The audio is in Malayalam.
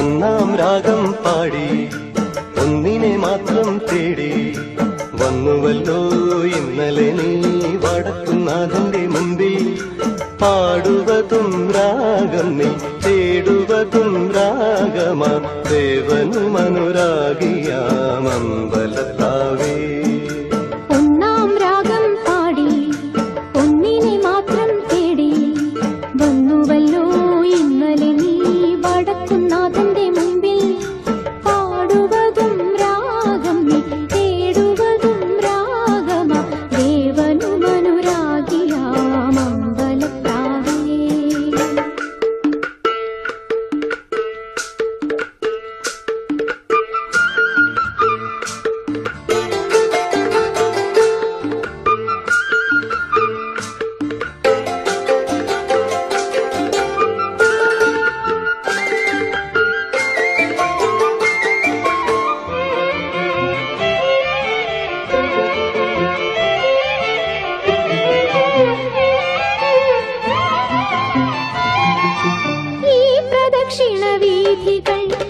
ഒന്നാം രാഗം പാടി. ഒന്നിനെ മാത്രം തേടി. വന്നുവല്ലോ ഇന്നലെ നീ വടക്കുന്നാഥന്റെ മുമ്പിൽ. പാടുവതും രാഗം നീ തേടുവതും രാഗമാ. ദേവനും അനുരാഗിയാം അമ്പലത്താവേ വന്നുവല്ലോ ഇന്നലെ നീ വടക്കുന്നാഥന്റെ வீதிகள்